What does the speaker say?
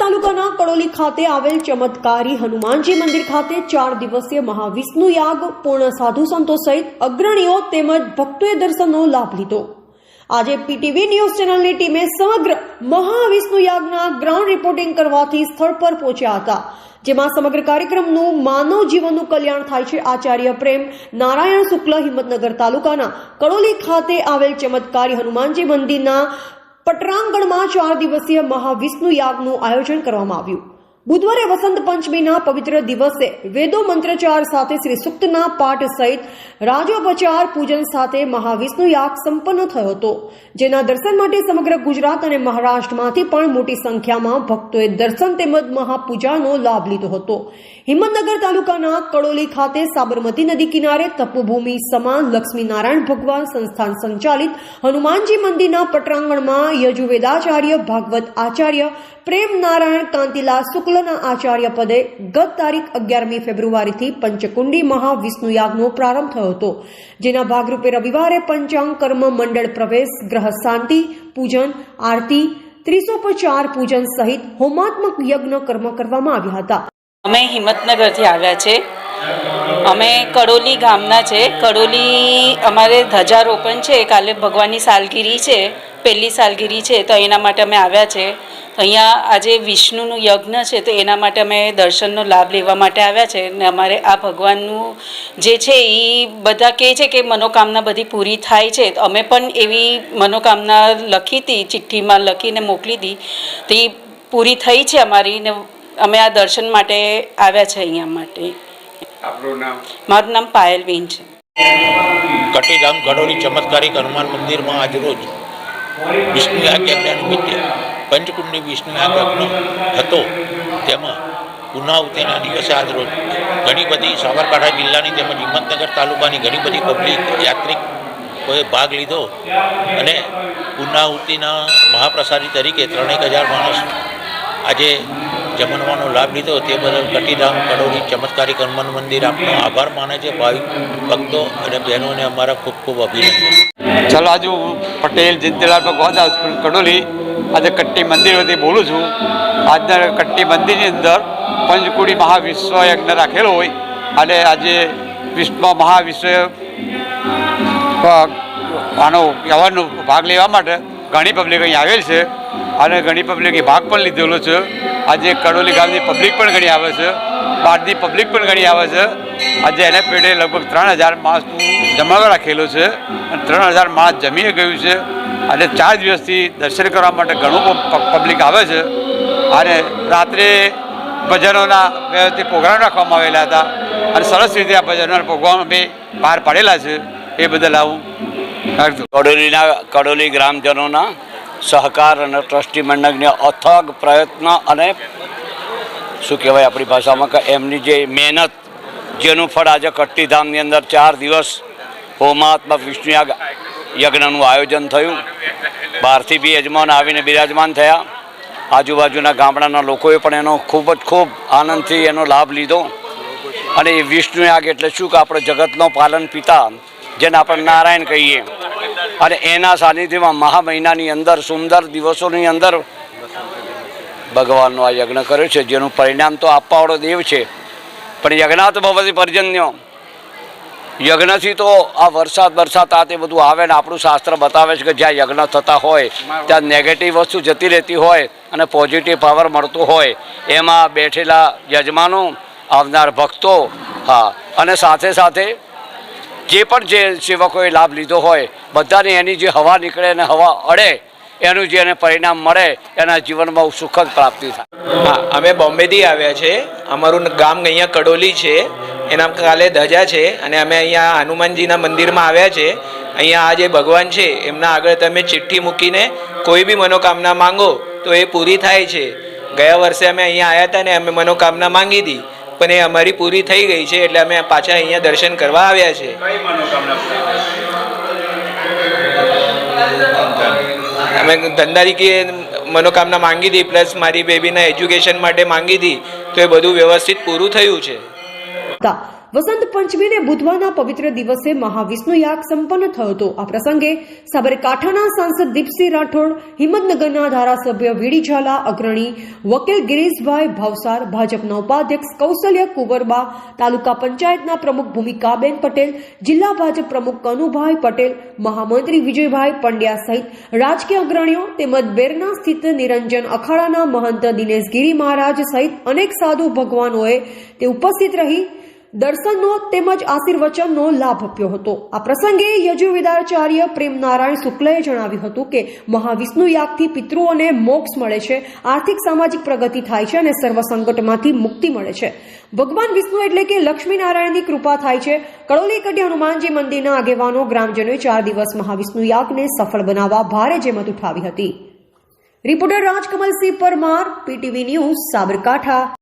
તાલુકાના કડોલી ખાતે આવેલ ચમત્કારી હનુમાનજી મંદિર ખાતે ચાર દિવસીય મહાવિષ્ણુ યાગ, પૂર્ણ સાધુ સંતો સહિત અગ્રણીઓ તેમજ ભક્તોએ દર્શનનો લાભ લીધો. આજે પીટીવી ન્યૂઝ ચેનલની ટીમે સમગ્ર મહાવિષ્ણુ યાગના ગ્રાઉન્ડ રિપોર્ટિંગ કરવાથી સ્થળ પર પહોંચ્યા હતા, જેમાં સમગ્ર કાર્યક્રમનું માનવ જીવનનું કલ્યાણ થાય છે આચાર્ય પ્રેમ નારાયણ શુક્લ હિંમતનગર તાલુકાના કડોલી ખાતે આવેલ ચમત્કારી હનુમાનજી મંદિરના પટરાંગણમાં ચાર દિવસીય મહાવિષ્ણુ યાગનું આયોજન કરવામાં આવ્યું. બુધવારે વસંત પંચમીના પવિત્ર દિવસે વેદો મંત્રચાર સાથે શ્રી સુક્તના પાઠ સહિત રાજોપચાર પૂજન સાથે મહાવિષ્ણુ યાગ સંપન્ન થયો હતો, જેના દર્શન માટે સમગ્ર ગુજરાત અને મહારાષ્ટ્રમાંથી પણ મોટી સંખ્યામાં ભક્તોએ દર્શન તેમજ મહાપૂજાનો લાભ લીધો હતો. હિંમતનગર તાલુકાના કડોલી ખાતે સાબરમતી નદી કિનારે તપોભૂમિ સમાન લક્ષ્મીનારાયણ ભગવાન સંસ્થાન સંચાલિત હનુમાનજી મંદિરના પટરાંગણમાં યજુવેદાચાર્ય ભાગવત આચાર્ય પ્રેમ નારાયણ કાંતિલાલ શુક્લના આચાર્ય પદે ગત તારીખ અગિયારમી ફેબ્રુઆરીથી પંચકુંડી મહાવિષ્ણુ યાગનો પ્રારંભ થયો હતો, જેના ભાગરૂપે રવિવારે પંચાંગ કર્મ મંડળ પ્રવેશ, ગ્રહ શાંતિ, પૂજન, આરતી, ત્રિસોપચાર પૂજન સહિત હોમાત્મક યજ્ઞ કર્મ કરવામાં આવ્યા હતા. અમે હિંમતનગરથી આવ્યા છે. અમે કડોલી ગામના છે. કડોલી અમારે ધ્વજારોપણ છે. કાલે ભગવાનની સાલગીરી છે. પહેલી સાલગીરી છે. તો એના માટે અમે આવ્યા છે. અહીંયા આજે વિષ્ણુનું યજ્ઞ છે તો એના માટે અમે દર્શનનો લાભ લેવા માટે આવ્યા છે. ને અમારે આ ભગવાનનું જે છે એ બધા કહે છે કે મનોકામના બધી પૂરી થાય છે. તો અમે પણ એવી મનોકામના લખી હતી ચિઠ્ઠીમાં લખીને મોકલી હતી તો એ પૂરી થઈ છે અમારી ને અમે આ દર્શન માટે આવ્યા છે અહીંયા માટે. મારું નામ પાયલબેન છે. કટીધામ ગઢોલી ચમત્કારિક હનુમાન મંદિરમાં આજરોજ વિષ્ણુ યજ્ઞ નિમિત્તે પંચકુંડની વિષ્ણુ યજ્ઞ હતો. તેમાં પુનાવતીના દિવસે આજરોજ ઘણી બધી સાબરકાંઠા જિલ્લાની તેમજ હિંમતનગર તાલુકાની ઘણી બધી પબ્લિક યાત્રિકોએ ભાગ લીધો અને પુનાહુતિના મહાપ્રસાદી તરીકે ત્રણેક હજાર માણસ આજે જમણવાનો લાભ લીધો. તે બદલ કટીધામ, કડોલી, ચમત્કારી હનુમાન મંદિર આપનો આભાર માને છે. ભાવિ ભક્તો અને બહેનોને અમારા ખૂબ ખૂબ અભિનંદન. ચલાજુ પટેલ જયંતિલાલ ભગવાનદાસ કડોલી આજે કટ્ટી મંદિર વતી બોલું છું. આજના કટ્ટી મંદિરની અંદર પંચકુડી મહાવિશ્વ યજ્ઞ રાખેલો હોય. અને આજે વિશ્વ મહાવિશ્વ આનો વ્યવહારનો ભાગ લેવા માટે ઘણી પબ્લિક અહીં આવેલ છે. અને ઘણી પબ્લિકે ભાગ પણ લીધેલો છે. આજે કડોલી ગામની પબ્લિક પણ ઘણી આવે છે. બહારની પબ્લિક પણ ઘણી આવે છે. આજે એને પેઢે લગભગ ત્રણ હજાર માણસનું જમાવા રાખેલો છે. અને ત્રણ હજાર માણસ જમીએ ગયું છે. અને ચાર દિવસથી દર્શન કરવા માટે ઘણું પબ્લિક આવે છે. અને રાત્રે ભજનોના વ્યવસ્થિત પ્રોગ્રામ રાખવામાં આવેલા હતા. અને સરસ રીતે આ ભજનોના પ્રોગ્રામ અમે બહાર પાડેલા છે. એ બદલ આવું કડોલીના, કડોલી ગ્રામજનોના સહકાર અને ટ્રસ્ટી મંડળની અથગ પ્રયત્ન અને શું કહેવાય આપણી ભાષામાં કે એમની જે મહેનત, જેનું ફળ આજે કટ્ટીધામની અંદર ચાર દિવસ હોમાત્મા વિષ્ણુ યજ્ઞનું આયોજન થયું. બહારથી બી યજમાન આવીને બિરાજમાન થયા. આજુબાજુના ગામડાના લોકોએ પણ એનો ખૂબ જ ખૂબ આનંદથી એનો લાભ લીધો. અને એ વિષ્ણુ યાગ એટલે શું કે આપણે જગતનો પાલન પિતા, જેને આપણે નારાયણ કહીએ. અને એના સાનિધ્યમાં મહા મહિનાની અંદર, સુંદર દિવસોની અંદર ભગવાનનો આ યજ્ઞ કર્યો છે, જેનું પરિણામ તો આપવાવાળો દેવ છે. પણ યજ્ઞાત ભવતી પર્જન્યો યજ્ઞથી તો આ વરસાદ વરસાદ આ તે બધું આવે ને આપણું શાસ્ત્ર બતાવે છે કે જ્યાં યજ્ઞ થતા હોય ત્યાં નેગેટિવ વસ્તુ જતી રહેતી હોય અને પોઝિટિવ પાવર મળતું હોય. એમાં બેઠેલા યજમાનો આવનાર ભક્તો હા અને સાથે સાથે જે પણ જે સેવકોએ લાભ લીધો હોય બધાને એની જે હવા નીકળે અને હવા અડે એનું જે એને પરિણામ મળે એના જીવનમાં સુખદ પ્રાપ્તિ થાય. હા અમે બોમ્બેથી આવ્યા છે. અમારું ગામ અહીંયા કડોલી છે. એના કાલે ધજા છે અને અમે અહીંયા હનુમાનજીના મંદિરમાં આવ્યા છે. અહીંયા આ જે ભગવાન છે એમના આગળ તમે ચિઠ્ઠી મૂકીને કોઈ બી મનોકામના માંગો તો એ પૂરી થાય છે. ગયા વર્ષે અમે અહીંયા આવ્યા હતા ને અમે મનોકામના માંગી હતી પણ એ અમારી પૂરી થઈ ગઈ છે એટલે અમે પાછા અહીંયા દર્શન કરવા આવ્યા છે. અમે ધંધારી કે મનોકામના માંગી હતી પ્લસ મારી બેબીના એજ્યુકેશન માટે માંગી હતી તો એ બધું વ્યવસ્થિત પૂરું થયું છે. હતા. વસંત પંચમીને બુધવારના પવિત્ર દિવસે મહાવિષ્ણુ યાગ સંપન્ન થયો હતો. આ પ્રસંગે સાબરકાંઠાના સાંસદ દીપસિંહ રાઠોડ, હિંમતનગરના ધારાસભ્ય વીડી ઝાલા, અગ્રણી વકીલ ગિરીશભાઈ ભાવસાર, ભાજપના ઉપાધ્યક્ષ કૌશલ્ય કુંવરબા, તાલુકા પંચાયતના પ્રમુખ ભૂમિકાબેન પટેલ, જિલ્લા ભાજપ પ્રમુખ કનુભાઈ પટેલ, મહામંત્રી વિજયભાઈ પંડ્યા સહિત રાજકીય અગ્રણીઓ તેમજ બેરના સ્થિત નિરંજન અખાડાના મહંત દિનેશ ગીરી મહારાજ સહિત અનેક સાધુ ભગવાનોએ તે ઉપસ્થિત રહી દર્શનનો તેમજ આશીર્વચનનો લાભ આપ્યો હતો. આ પ્રસંગે યજુવિદાચાર્ય પ્રેમનારાયણ શુક્લએ જણાવ્યું હતું કે મહાવિષ્ણુ યાગથી પિતૃઓને મોક્ષ મળે છે, આર્થિક સામાજિક પ્રગતિ થાય છે અને સર્વ સંકટમાંથી મુક્તિ મળે છે. ભગવાન વિષ્ણુ એટલે કે લક્ષ્મીનારાયણની કૃપા થાય છે. કડોલી કડી હનુમાનજી મંદિરના આગેવાનો, ગ્રામજનોએ ચાર દિવસ મહાવિષ્ણુ યાગને સફળ બનાવવા ભારે જેમત ઉઠાવી હતી. Reporter Rajkamalsinh Parmar, PTV news, Sabarkantha.